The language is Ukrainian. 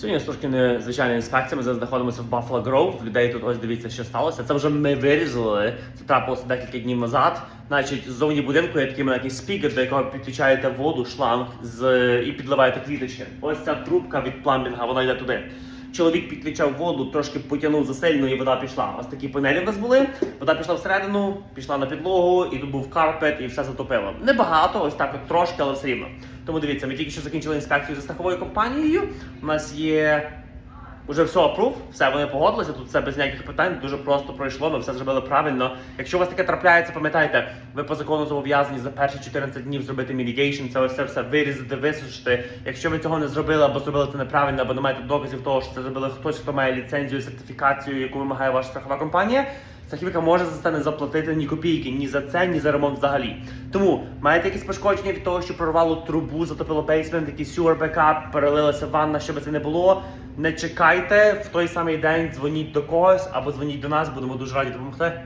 Сьогодні у нас трошки незвичайна інспекція. Ми зараз знаходимося в Buffalo Grove. Людей тут ось дивіться, що сталося. Це вже ми вирізали. Це трапилося декілька днів назад. Значить, ззовні будинку є такий маленький спікер, до якого підключаєте воду, шланг з і підливаєте квіточки. Ось ця трубка від пламбінга, вона йде туди. Чоловік підключав воду, трошки потягнув засильно і вода пішла. Ось такі панелі в нас були. Вода пішла всередину, пішла на підлогу, і тут був карпет, і все затопило. Небагато, ось так от трошки, але все рівно. Тому дивіться, ми тільки що закінчили інспекцію за страховою компанією. У нас є Уже все апрув, все вони погодилися. Тут все без ніяких питань, дуже просто пройшло. Ми все зробили правильно. Якщо у вас таке трапляється, пам'ятайте, ви по закону зобов'язані за перші 14 днів зробити мідігейшн, це все все вирізати, висушити. Якщо ви цього не зробили або зробили це неправильно, або не маєте доказів того, що це зробили хтось, хто має ліцензію, сертифікацію, яку вимагає ваша страхова компанія. Страхівка може за це не заплатити ні копійки, ні за це, ні за ремонт взагалі. Тому маєте якісь пошкодження від того, що прорвало трубу, затопило бейсмент, якийсь сюр бекап, перелилася ванна, щоб це не було. Не чекайте в той самий день, дзвоніть до когось або дзвоніть до нас, будемо дуже раді допомогти.